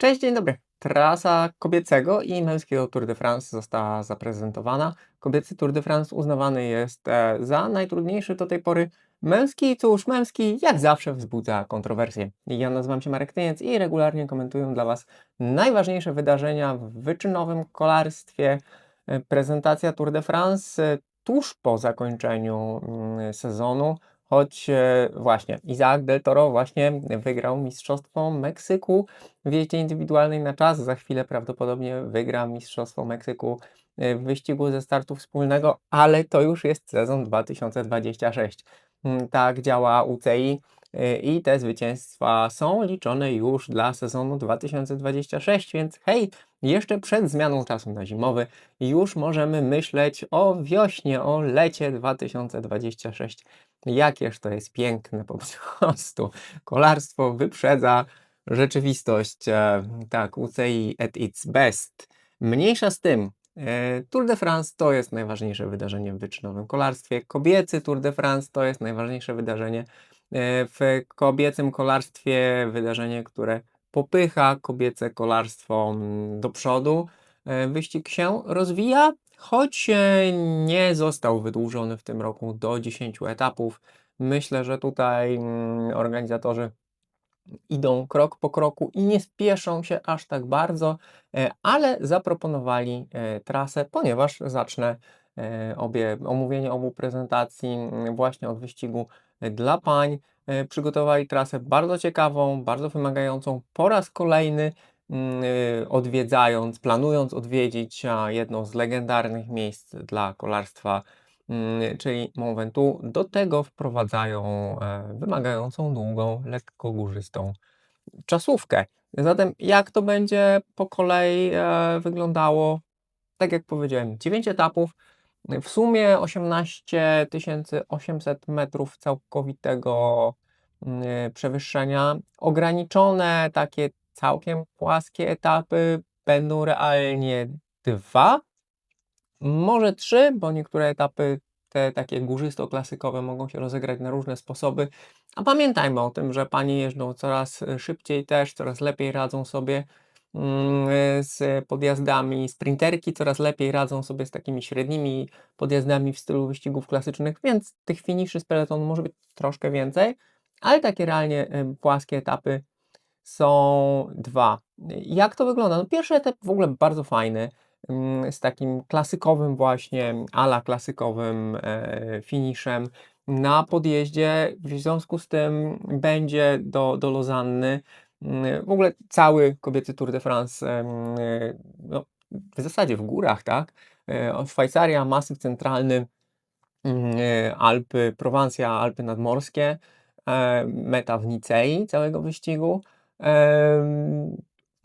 Cześć, dzień dobry. Trasa kobiecego i męskiego Tour de France została zaprezentowana. Kobiecy Tour de France uznawany jest e, za najtrudniejszy do tej pory. Męski, cóż, męski jak zawsze wzbudza kontrowersje. Ja nazywam się Marek Tyniec i regularnie komentuję dla Was najważniejsze wydarzenia w wyczynowym kolarstwie. E, Prezentacja Tour de France e, tuż po zakończeniu mm, sezonu, choć e, właśnie Isaac Del Toro właśnie wygrał Mistrzostwo Meksyku w jeździe indywidualnej na czas. Za chwilę prawdopodobnie wygra Mistrzostwo Meksyku e, w wyścigu ze startu wspólnego, ale to już jest sezon 2026. Mm, Tak działa UCI e, i te zwycięstwa są liczone już dla sezonu 2026, więc hej, jeszcze przed zmianą czasu na zimowy już możemy myśleć o wiośnie, o lecie 2026. Jakież to jest piękne po prostu. Kolarstwo wyprzedza rzeczywistość. E, tak, UCI at its best. Mniejsza z tym. e, Tour de France to jest najważniejsze wydarzenie w wyczynowym kolarstwie. Kobiecy Tour de France to jest najważniejsze wydarzenie e, w kobiecym kolarstwie. Wydarzenie, które popycha kobiece kolarstwo mm, do przodu. E, Wyścig się rozwija, choć e, nie został wydłużony w tym roku do 10 etapów. Myślę, że tutaj mm, organizatorzy idą krok po kroku i nie spieszą się aż tak bardzo, e, ale zaproponowali trasę, ponieważ zacznę obie, omówienie obu prezentacji mm, właśnie od wyścigu dla pań. E, Przygotowali trasę bardzo ciekawą, bardzo wymagającą. Po raz kolejny mm, e, odwiedzając, planując odwiedzić jedno z legendarnych miejsc dla kolarstwa, mm, czyli Mont Ventoux. Do tego wprowadzają e, wymagającą długą, lekko górzystą czasówkę. Zatem jak to będzie po kolei wyglądało? Tak jak powiedziałem, 9 etapów, w sumie 18 800 metrów całkowitego mm, przewyższenia. Ograniczone takie całkiem płaskie etapy będą realnie dwa, może trzy, bo niektóre etapy te takie górzysto-klasykowe mogą się rozegrać na różne sposoby. A pamiętajmy o tym, że panie jeżdżą coraz e, szybciej też, coraz lepiej radzą sobie z podjazdami. Sprinterki coraz lepiej radzą sobie z takimi średnimi podjazdami w stylu wyścigów klasycznych, więc tych finiszy z peletonu może być troszkę więcej, ale takie realnie e, płaskie etapy są dwa. Jak to wygląda? No pierwszy etap w ogóle bardzo fajny, mm, z takim klasykowym właśnie, ala klasykowym e, finiszem na podjeździe. W związku z tym będzie do, do Lozanny. Mm, W ogóle cały kobiecy Tour de France, e, no, w zasadzie w górach, tak? O, Szwajcaria, Masyw Centralny, mm, Alpy, Prowansja, Alpy Nadmorskie, e, meta w Nicei całego wyścigu.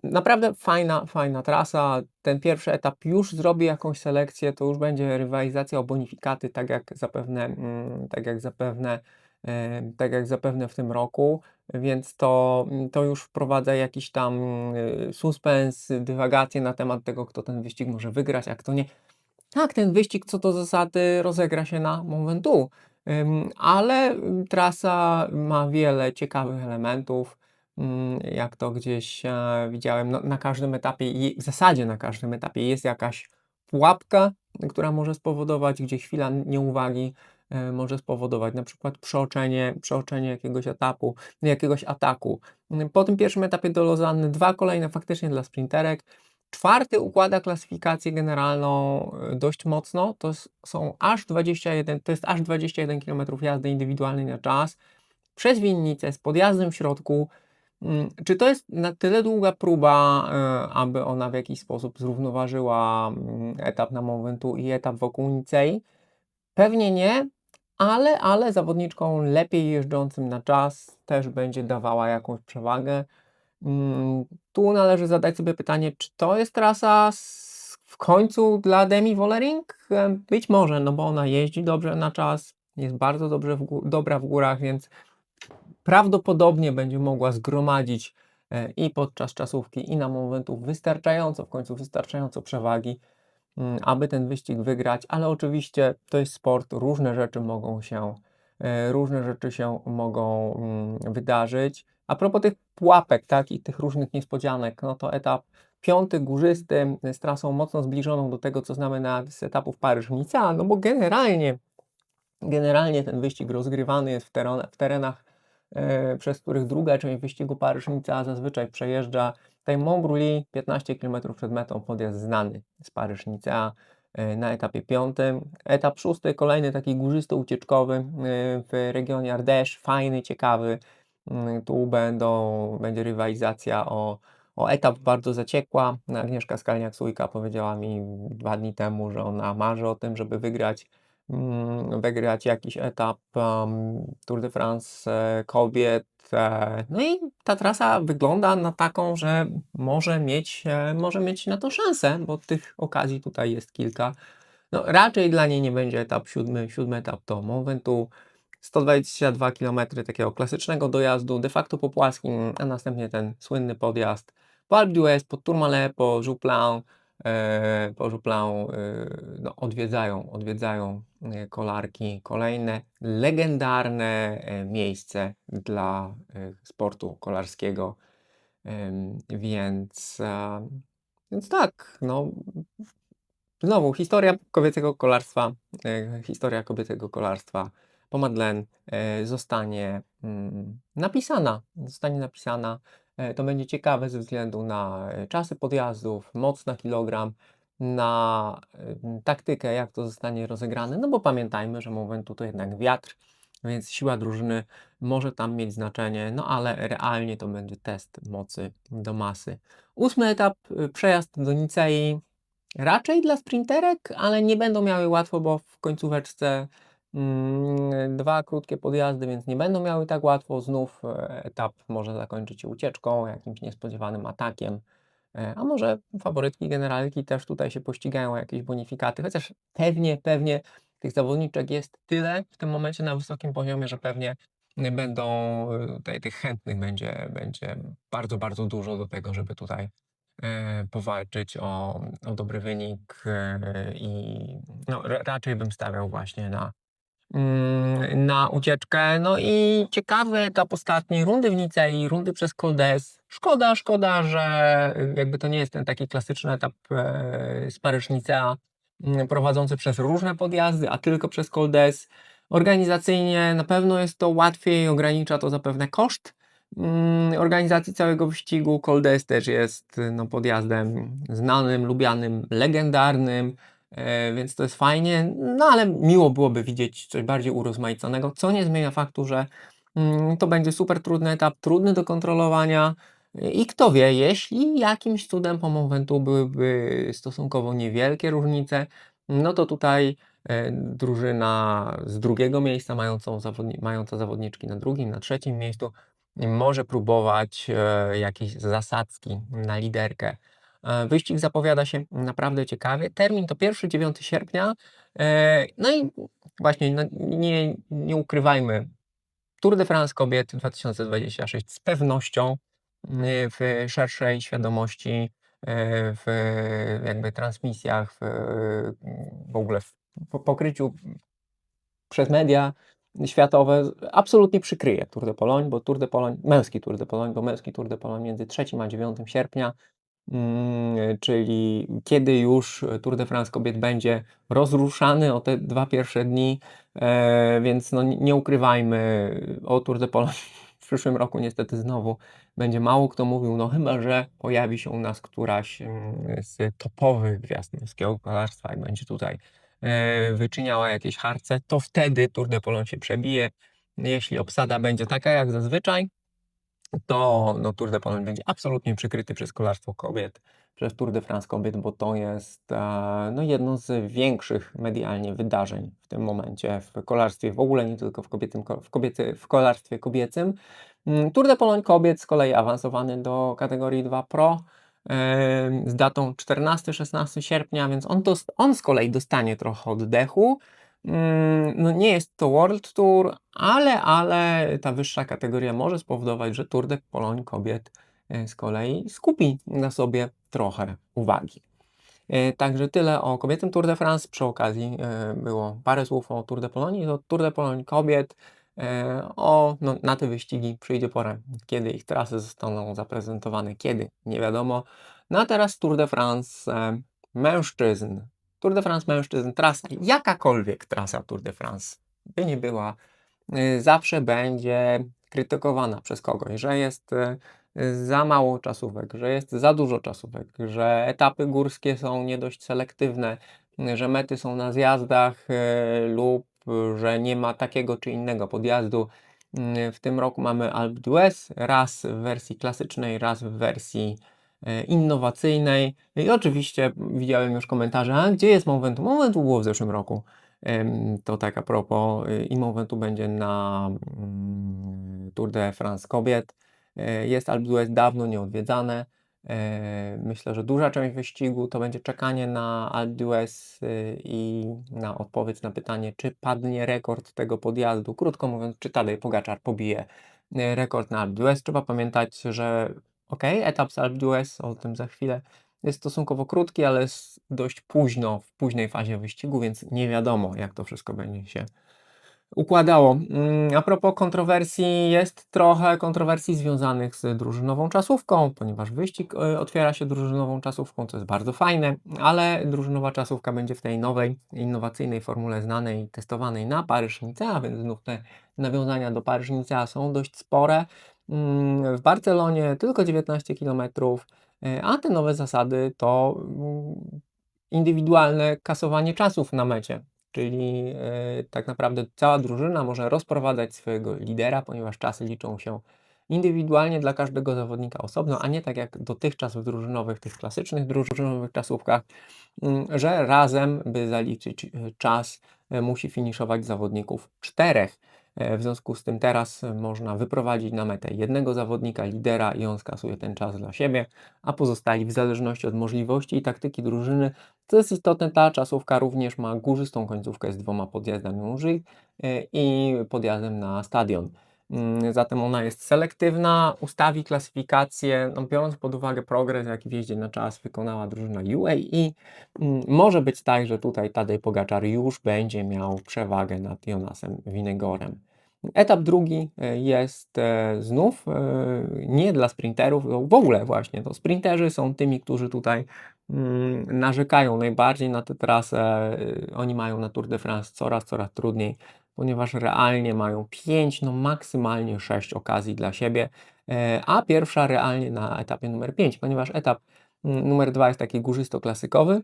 Naprawdę fajna, fajna trasa. Ten pierwszy etap już zrobi jakąś selekcję, to już będzie rywalizacja o bonifikaty, tak jak zapewne, mm, tak jak zapewne, tak jak zapewne w tym roku, więc to, mm, to już wprowadza jakiś tam y, suspens, dywagację na temat tego, kto ten wyścig może wygrać, a kto nie. Tak, ten wyścig co do zasady rozegra się na ym, ale ym, trasa ma wiele ciekawych elementów. Mm, Jak to gdzieś e, widziałem, no, na każdym etapie, w zasadzie na każdym etapie jest jakaś pułapka, która może spowodować, gdzie chwila nieuwagi może spowodować na przykład przeoczenie, przeoczenie jakiegoś etapu, jakiegoś ataku. Po tym pierwszym etapie do Lozanny dwa kolejne faktycznie dla sprinterek. Czwarty układa klasyfikację generalną e, dość mocno. To są aż 21, to jest aż 21 km jazdy indywidualnej na czas przez winnicę z podjazdem w środku. Mm, Czy to jest na tyle długa próba, e, aby ona w jakiś sposób zrównoważyła mm, etap na Mont Ventoux i etap wokół Nicei? Pewnie nie, ale, ale zawodniczkom lepiej jeżdżącym na czas też będzie dawała jakąś przewagę. Mm, Tu należy zadać sobie pytanie, czy to jest trasa w końcu dla Demi Wollering? E, Być może, no bo ona jeździ dobrze na czas, jest bardzo dobrze w dobra w górach, więc prawdopodobnie będzie mogła zgromadzić e, i podczas czasówki, i na momentów wystarczająco, w końcu wystarczająco przewagi, aby ten wyścig wygrać, ale oczywiście to jest sport, różne rzeczy mogą się, e, różne rzeczy się mogą mm, wydarzyć. A propos tych pułapek, tak, i tych różnych niespodzianek, no to etap piąty, górzysty, z trasą mocno zbliżoną do tego, co znamy na z etapów Paryż-Nicea, no bo generalnie generalnie ten wyścig rozgrywany jest w tero w terenach, e, przez których druga część wyścigu Paryż-Nicea zazwyczaj przejeżdża tutaj Mont-Bruley, 15 kilometrów przed metą, podjazd znany z Paryż-Nicea, e, na etapie piątym. Etap szósty, kolejny taki górzysto-ucieczkowy, e, w regionie Ardèche, fajny, ciekawy. Mm, tu będą będzie rywalizacja o o etap bardzo zaciekła. Agnieszka Skalniak-Sójka powiedziała mi 2 dni temu, że ona marzy o tym, żeby wygrać wygrać jakiś etap, Tour de France, e, kobiet. E, no i ta trasa wygląda na taką, że może mieć, e, może mieć na to szansę, bo tych okazji tutaj jest kilka. No raczej dla niej nie będzie etap siódmy, siódmy etap to Mont Ventoux, 122 kilometry takiego klasycznego dojazdu, de facto po płaskim, a następnie ten słynny podjazd po Alpe d'Huez, po Tourmalet, po Jouplan, e, po Jouplan, e, no odwiedzają, odwiedzają, e, kolarki kolejne legendarne, e, miejsce dla, sportu kolarskiego. Więc, więc tak, no znowu historia kobiecego kolarstwa, historia kobiecego kolarstwa po Madeleine, zostanie, mm, napisana, zostanie napisana. E, to będzie ciekawe ze względu na, e, czasy podjazdów, moc na kilogram, na, em, taktykę, jak to zostanie rozegrane, no bo pamiętajmy, że Mont Ventoux to jednak wiatr, więc siła drużyny może tam mieć znaczenie, no ale realnie to będzie test mocy do masy. Ósmy etap, przejazd do Nicei, raczej dla sprinterek, ale nie będą miały łatwo, bo w końcóweczce, mm, 2 krótkie podjazdy, więc nie będą miały tak łatwo. Znów, e, etap może zakończyć się ucieczką, jakimś niespodziewanym atakiem, e, a może faworytki, generalki też tutaj się pościgają o jakieś bonifikaty, chociaż pewnie, pewnie tych zawodniczek jest tyle w tym momencie na wysokim poziomie, że pewnie będą, y, tutaj tych chętnych będzie będzie bardzo, bardzo dużo do tego, żeby tutaj, e, powalczyć o o dobry wynik, e, i no ra raczej bym stawiał właśnie na, na ucieczkę. No i ciekawy etap ostatniej rundy w Nicei, rundy przez Col d'Huez. Szkoda, szkoda, że jakby to nie jest ten taki klasyczny etap, e, z Paryż-Nicea, mm, prowadzący przez różne podjazdy, a tylko przez Col d'Huez. Organizacyjnie na pewno jest to łatwiej, ogranicza to zapewne koszt, mm, organizacji całego wyścigu. Col d'Huez też jest, no podjazdem znanym, lubianym, legendarnym, więc to jest fajnie, no ale miło byłoby widzieć coś bardziej urozmaiconego, co nie zmienia faktu, że, mm, to będzie super trudny etap, trudny do kontrolowania. I kto wie, jeśli jakimś cudem po Mont Ventoux byłyby stosunkowo niewielkie różnice, no to tutaj, e, drużyna z drugiego miejsca zawodni mająca zawodniczki na drugim, na trzecim miejscu, może próbować, e, jakiejś zasadzki na liderkę. E, wyścig zapowiada się naprawdę ciekawie. Termin to 1-9 sierpnia. E, no i właśnie, no nie nie ukrywajmy, Tour de France kobiet 2026 z pewnością, y, w szerszej świadomości, e, w jakby transmisjach, w w ogóle w po pokryciu przez media światowe absolutnie przykryje Tour de Pologne, bo Tour de Pologne męski Tour de Pologne, bo męski Tour de Pologne między 3 a 9 sierpnia, mm, czyli kiedy już Tour de France kobiet będzie rozruszany o te 2 pierwsze dni, e, więc no nie ukrywajmy, o Tour de Pologne w przyszłym roku niestety znowu będzie mało kto mówił, no chyba że pojawi się u nas któraś, mm, z topowych gwiazd męskiego kolarstwa i będzie tutaj, e, wyczyniała jakieś harce, to wtedy Tour de Pologne się przebije. Jeśli obsada będzie taka jak zazwyczaj, to no Tour de Pologne będzie absolutnie przykryty przez kolarstwo kobiet, przez Tour de France kobiet, bo to jest, e, no jedno z większych medialnie wydarzeń w tym momencie w kolarstwie w ogóle, nie tylko w kobiecym w kobiety w kolarstwie kobiecym. Mm, Tour de Pologne kobiet z kolei awansowany do kategorii 2 Pro, e, z datą 14-16 sierpnia, więc on dos on z kolei dostanie trochę oddechu. Mm, no nie jest to World Tour, ale ale ta wyższa kategoria może spowodować, że Tour de Pologne kobiet, e, z kolei skupi na sobie trochę uwagi. E, także tyle o kobiecym Tour de France. Przy okazji, e, było parę słów o Tour de Pologne. To Tour de Pologne kobiet, o, no, na te wyścigi przyjdzie pora, kiedy ich trasy zostaną zaprezentowane, kiedy, nie wiadomo. No a teraz Tour de France mężczyzn. Tour de France mężczyzn, trasa, jakakolwiek trasa Tour de France by nie była, y, zawsze będzie krytykowana przez kogoś, że jest y, za mało czasówek, że jest za dużo czasówek, że etapy górskie są nie dość selektywne, że mety są na zjazdach y, lub że nie ma takiego czy innego podjazdu. W tym roku mamy Alpe d'Huez, raz w wersji klasycznej, raz w wersji innowacyjnej. I oczywiście widziałem już komentarze, a gdzie jest? Mount Ventoux było w zeszłym roku. To tak a propos, y, i Mount Ventoux będzie na mm, Tour de France kobiet. E, Jest Alpe d'Huez dawno nieodwiedzane. E, Myślę, że duża część wyścigu to będzie czekanie na Alpe d'Huez y, i na odpowiedź na pytanie, czy padnie rekord tego podjazdu. Krótko mówiąc, czy Tadej Pogaczar pobije e, rekord na Alpe d'Huez. Trzeba pamiętać, że ok, etap z d'Huez, o tym za chwilę, jest stosunkowo krótki, ale jest dość późno, w późnej fazie wyścigu, więc nie wiadomo, jak to wszystko będzie się układało. Mm, A propos kontrowersji, jest trochę kontrowersji związanych z drużynową czasówką, ponieważ wyścig y, otwiera się drużynową czasówką, co jest bardzo fajne, ale drużynowa czasówka będzie w tej nowej, innowacyjnej formule znanej testowanej na Paryż-Nice, a więc znów te nawiązania do Paryż-Nice są dość spore. W Barcelonie tylko 19 km, a te nowe zasady to mm, indywidualne kasowanie czasów na mecie. Czyli e, tak naprawdę cała drużyna może rozprowadzać swojego lidera, ponieważ czasy liczą się indywidualnie dla każdego zawodnika osobno, a nie tak jak dotychczas w drużynowych, tych klasycznych drużynowych czasówkach, mm, że razem, by zaliczyć e, czas, e, musi finiszować zawodników czterech. E, W związku z tym teraz e, można wyprowadzić na metę jednego zawodnika, lidera i on skasuje ten czas dla siebie, a pozostali w zależności od możliwości i taktyki drużyny. Co jest istotne, ta czasówka również ma górzystą końcówkę z dwoma podjazdami Użyj i podjazdem na stadion. Mm, Zatem ona jest selektywna, ustawi klasyfikację, no biorąc pod uwagę progres, jaki w jeździe na czas wykonała drużyna UAE, mm, może być tak, że tutaj Tadej Pogaczar już będzie miał przewagę nad Jonasem Winegorem. Etap drugi e, jest e, znów e, nie dla sprinterów, no w ogóle właśnie, to sprinterzy są tymi, którzy tutaj mm, narzekają najbardziej na tę trasę. Oni mają na Tour de France coraz, coraz trudniej, ponieważ realnie mają 5, no maksymalnie 6 okazji dla siebie, e, a pierwsza realnie na etapie numer 5, ponieważ etap mm, numer 2 jest taki górzysto-klasykowy,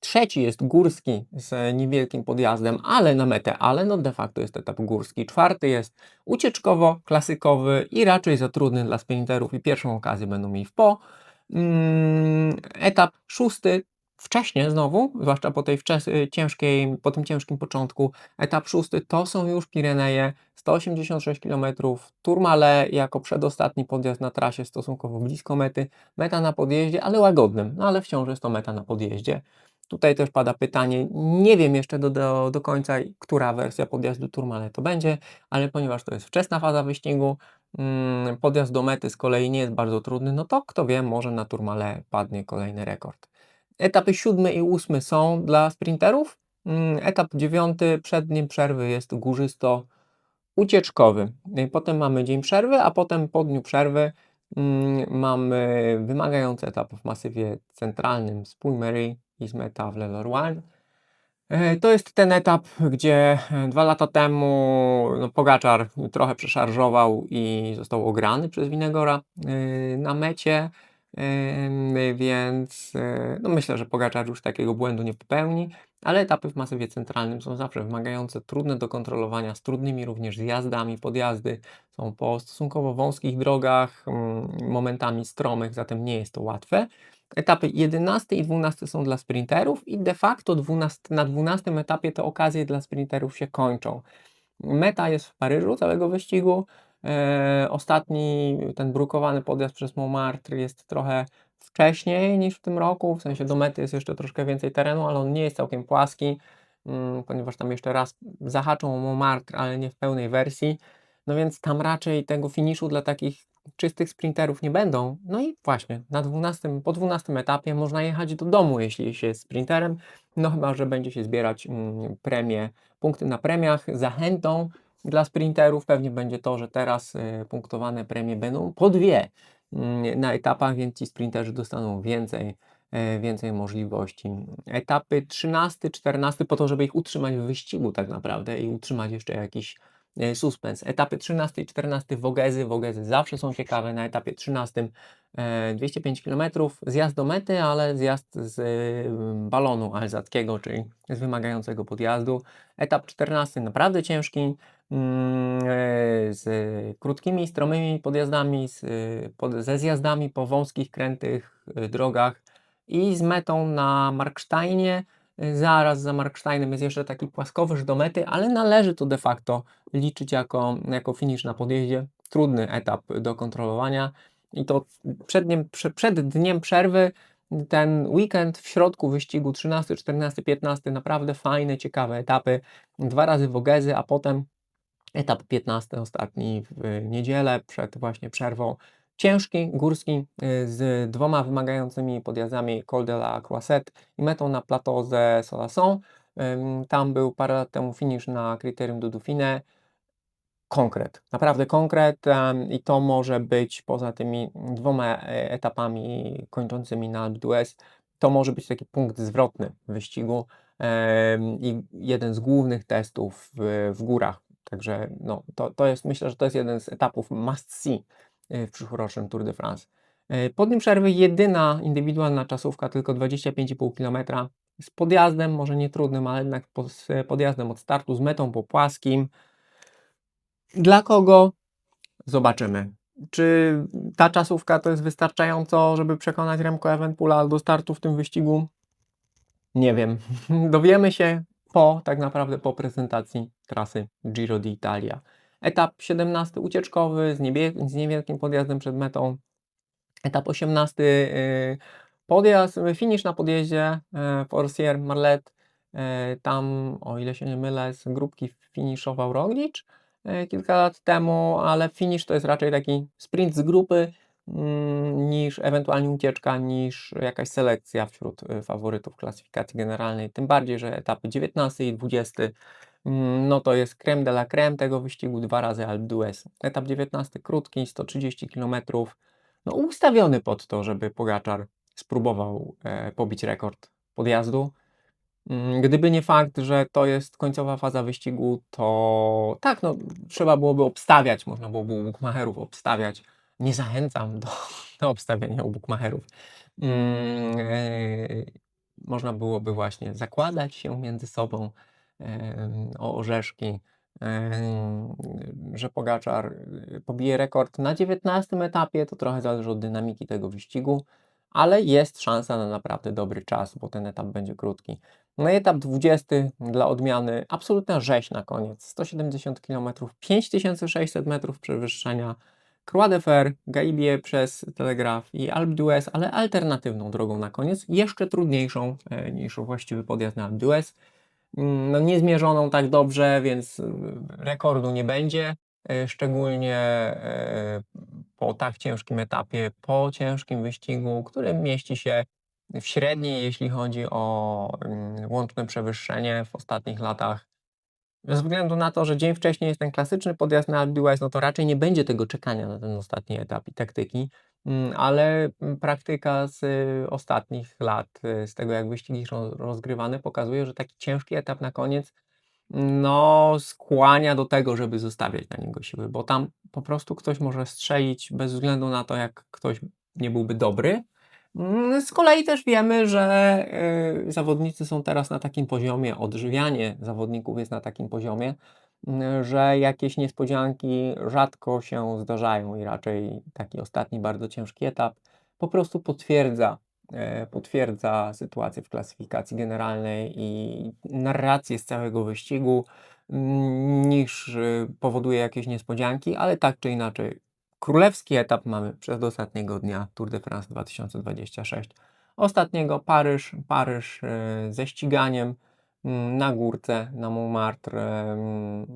Trzeci jest górski z niewielkim podjazdem, ale na metę, ale no de facto jest etap górski. Czwarty jest ucieczkowo-klasykowy i raczej za trudny dla sprinterów i pierwszą okazję będą mieli w po. Mm, Etap szósty wcześnie znowu, zwłaszcza po tej wczes- ciężkiej, po tym ciężkim początku. Etap szósty to są już Pireneje, 186 km, Tourmalet jako przedostatni podjazd na trasie stosunkowo blisko mety. Meta na podjeździe, ale łagodnym, no ale wciąż jest to meta na podjeździe. Tutaj też pada pytanie, nie wiem jeszcze do, do, do końca, która wersja podjazdu Tourmalet to będzie, ale ponieważ to jest wczesna faza wyścigu, mm, podjazd do mety z kolei nie jest bardzo trudny, no to kto wie, może na Tourmalet padnie kolejny rekord. Etapy siódmy i ósmy są dla sprinterów. Mm, Etap dziewiąty przed dniem przerwy jest górzysto ucieczkowy. Potem mamy dzień przerwy, a potem po dniu przerwy mm, mamy wymagający etap w masywie centralnym z Puy-Mary i z meta w Le Lorouen. E, To jest ten etap, gdzie e, dwa lata temu no, Pogaczar trochę przeszarżował i został ograny przez Winegora e, na mecie, Więc e, no myślę, że Pogaczar już takiego błędu nie popełni, ale etapy w masywie centralnym są zawsze wymagające, trudne do kontrolowania, z trudnymi również zjazdami, podjazdy są po stosunkowo wąskich drogach, mm, momentami stromych, zatem nie jest to łatwe. Etapy 11 i 12 są dla sprinterów i de facto 12, na 12 etapie te okazje dla sprinterów się kończą. Meta jest w Paryżu całego wyścigu. E, ostatni, ten brukowany podjazd przez Montmartre jest trochę wcześniej niż w tym roku, w sensie do mety jest jeszcze troszkę więcej terenu, ale on nie jest całkiem płaski, mm, ponieważ tam jeszcze raz zahaczą o Montmartre, ale nie w pełnej wersji. No więc tam raczej tego finiszu dla takich czystych sprinterów nie będą. No i właśnie, na 12, po 12 etapie można jechać do domu, jeśli się jest sprinterem, no chyba, że będzie się zbierać mm, premie, punkty na premiach. Zachętą dla sprinterów pewnie będzie to, że teraz y, punktowane premie będą po dwie mm, na etapach, więc ci sprinterzy dostaną więcej, e, więcej możliwości. Etapy 13, 14 po to, żeby ich utrzymać w wyścigu tak naprawdę i utrzymać jeszcze jakiś e, suspens. Etapy 13 i 14 Wogezy. Wogezy zawsze są ciekawe. Na etapie 13 e, 205 km, zjazd do mety, ale zjazd z y, balonu alzackiego, czyli z wymagającego podjazdu. Etap 14 naprawdę ciężki, z krótkimi, stromymi podjazdami, z, pod, ze zjazdami po wąskich, krętych y, drogach i z metą na Marksteinie. Y, Zaraz za Marksteinem jest jeszcze taki płaskowyż do mety, ale należy to de facto liczyć jako, jako finisz na podjeździe. Trudny etap do kontrolowania i to przed dniem, prze- przed dniem przerwy ten weekend w środku wyścigu 13, 14, 15 naprawdę fajne, ciekawe etapy. Dwa razy Wogezy, a potem etap 15 ostatni w niedzielę przed właśnie przerwą. Ciężki, górski, y, z dwoma wymagającymi podjazdami Col de la Croisette i metą na Plateau de Solasson. Tam był parę lat temu finish na Kryterium du Dauphiné. Konkret, naprawdę konkret i to może być poza tymi dwoma e, etapami kończącymi na Alpe to może być taki punkt zwrotny w wyścigu i jeden z głównych testów w górach. Także no, to, to jest, myślę, że to jest jeden z etapów must see y, w przyszłorocznym Tour de France. E, Po dniu przerwy jedyna indywidualna czasówka, tylko 25,5 km z podjazdem, może nie trudnym, ale jednak z podjazdem od startu, z metą po płaskim. Dla kogo? Zobaczymy. Czy ta czasówka to jest wystarczająco, żeby przekonać Remco Evenepoela do startu w tym wyścigu? Nie wiem. Dowiemy się po, tak naprawdę po prezentacji trasy Giro d'Italia. Etap 17 ucieczkowy z, niebie- z niewielkim podjazdem przed metą. Etap 18 y, podjazd, finish na podjeździe y, Forcier Marlet. Y, Tam, o ile się nie mylę, z grupki finiszował Roglic kilka lat temu, ale finish to jest raczej taki sprint z grupy mm, niż ewentualnie ucieczka, niż jakaś selekcja wśród faworytów klasyfikacji generalnej. Tym bardziej, że etapy 19 i 20 mm, no to jest creme de la creme tego wyścigu, dwa razy Alpe d'Huez. Etap 19 krótki, 130 km, no ustawiony pod to, żeby Pogaczar spróbował e, pobić rekord podjazdu. Mm, Gdyby nie fakt, że to jest końcowa faza wyścigu, to tak, no, trzeba byłoby obstawiać, można byłoby u bukmacherów obstawiać. Nie zachęcam do, do obstawiania u bukmacherów. Mm, e, można byłoby właśnie zakładać się między sobą o orzeszki, że Pogaczar y, pobije rekord na 19 etapie, to trochę zależy od dynamiki tego wyścigu, ale jest szansa na naprawdę dobry czas, bo ten etap będzie krótki. No i etap 20 dla odmiany, absolutna rzeź na koniec. 170 km, 5600 metrów przewyższenia. Croix de Fer, Gaibie przez Telegraf i Alpe d'Huez, ale alternatywną drogą na koniec, jeszcze trudniejszą e, niż właściwy podjazd na Alpe d'Huez. Mm, No nie zmierzoną tak dobrze, więc y, rekordu nie będzie, e, szczególnie e, po tak ciężkim etapie, po ciężkim wyścigu, który mieści się w średniej, jeśli chodzi o mm, łączne przewyższenie w ostatnich latach. Ze względu na to, że dzień wcześniej jest ten klasyczny podjazd na d'Huez, no to raczej nie będzie tego czekania na ten ostatni etap i taktyki, ale mm, praktyka z y, ostatnich lat, y, z tego jak wyścigi są rozgrywane, pokazuje, że taki ciężki etap na koniec no, skłania do tego, żeby zostawiać na niego siły, bo tam po prostu ktoś może strzelić bez względu na to, jak ktoś nie byłby dobry. Mm, Z kolei też wiemy, że y, zawodnicy są teraz na takim poziomie, odżywianie zawodników jest na takim poziomie, mm, że jakieś niespodzianki rzadko się zdarzają i raczej taki ostatni bardzo ciężki etap po prostu potwierdza, e, potwierdza sytuację w klasyfikacji generalnej i narrację z całego wyścigu, mm, niż y, powoduje jakieś niespodzianki, ale tak czy inaczej królewski etap mamy przez ostatniego dnia Tour de France 2026. Ostatniego Paryż, Paryż e, ze ściganiem na górce, na Montmartre, em,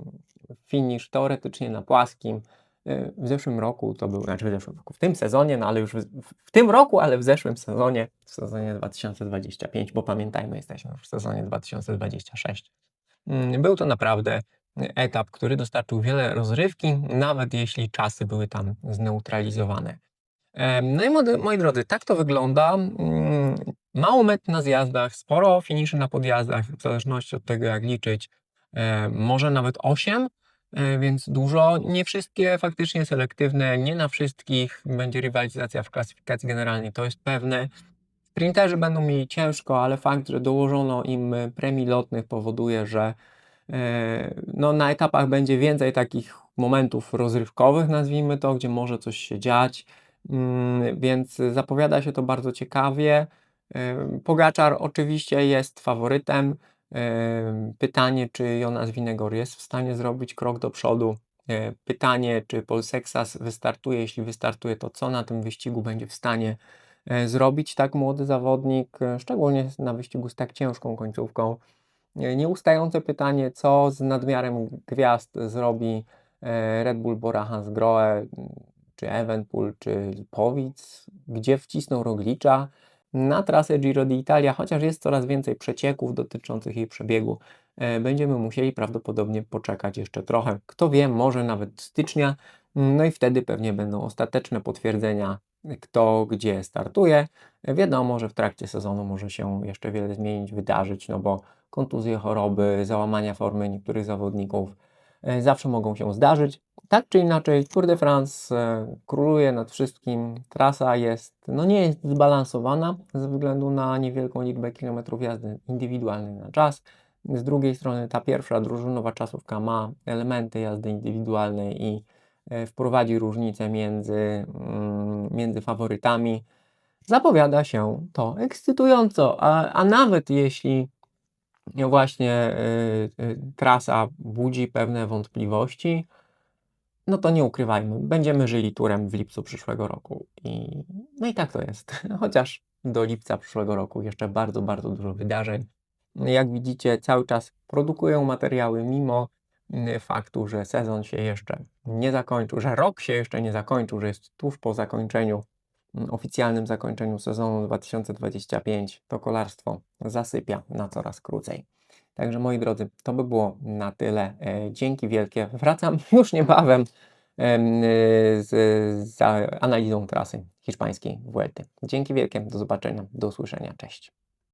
finish teoretycznie na płaskim. E, W zeszłym roku to był, znaczy w zeszłym roku, w tym sezonie, no ale już w, w- tym roku, ale w zeszłym sezonie, w sezonie 2025, bo pamiętajmy, jesteśmy już w sezonie 2026. Mm, Był to naprawdę etap, który dostarczył wiele rozrywki, nawet jeśli czasy były tam zneutralizowane. No i moi drodzy, tak to wygląda. Mało met na zjazdach, sporo finiszy na podjazdach, w zależności od tego jak liczyć. E, Może nawet 8, więc dużo. Nie wszystkie faktycznie selektywne, nie na wszystkich będzie rywalizacja w klasyfikacji generalnej, to jest pewne. Sprinterzy będą mieli ciężko, ale fakt, że dołożono im premii lotnych powoduje, że e, no, na etapach będzie więcej takich momentów rozrywkowych, nazwijmy to, gdzie może coś się dziać, Mm, więc zapowiada się to bardzo ciekawie. Pogaczar oczywiście jest faworytem. Em, Pytanie, czy Jonas Winegor jest w stanie zrobić krok do przodu. E, Pytanie, czy Polsexas wystartuje. Jeśli wystartuje, to co na tym wyścigu będzie w stanie e, zrobić tak młody zawodnik, e, szczególnie na wyścigu z tak ciężką końcówką. Nieustające pytanie, co z nadmiarem gwiazd zrobi Red Bull Bora Hansgrohe, czy Evenpool, czy Lipowic, gdzie wcisną Roglicza na trasę Giro d'Italia, chociaż jest coraz więcej przecieków dotyczących jej przebiegu. e, Będziemy musieli prawdopodobnie poczekać jeszcze trochę. Kto wie, może nawet stycznia. No i wtedy pewnie będą ostateczne potwierdzenia, kto gdzie startuje. Wiadomo, że w trakcie sezonu może się jeszcze wiele zmienić, wydarzyć, no bo kontuzje, choroby, załamania formy niektórych zawodników e, zawsze mogą się zdarzyć. Tak czy inaczej, Tour de France e, króluje nad wszystkim. Trasa jest, no nie jest zbalansowana ze względu na niewielką liczbę kilometrów jazdy indywidualnej na czas. Z drugiej strony ta pierwsza drużynowa czasówka ma elementy jazdy indywidualnej i e, wprowadzi różnicę między, mm, między faworytami. Zapowiada się to ekscytująco, a, a nawet jeśli właśnie y, y, trasa budzi pewne wątpliwości, no to nie ukrywajmy, będziemy żyli turem w lipcu przyszłego roku. I, no i tak to jest. Chociaż do lipca przyszłego roku jeszcze bardzo, bardzo dużo wydarzeń. Jak widzicie, cały czas produkują materiały, mimo y, faktu, że sezon się jeszcze nie zakończył, że rok się jeszcze nie zakończył, że jest tuż po zakończeniu, mm, oficjalnym zakończeniu sezonu 2025. To kolarstwo zasypia na coraz krócej. Także moi drodzy, to by było na tyle. E, Dzięki wielkie. Wracam już niebawem em, y, z, z analizą trasy hiszpańskiej Vuelty. Dzięki wielkie. Do zobaczenia. Do usłyszenia. Cześć.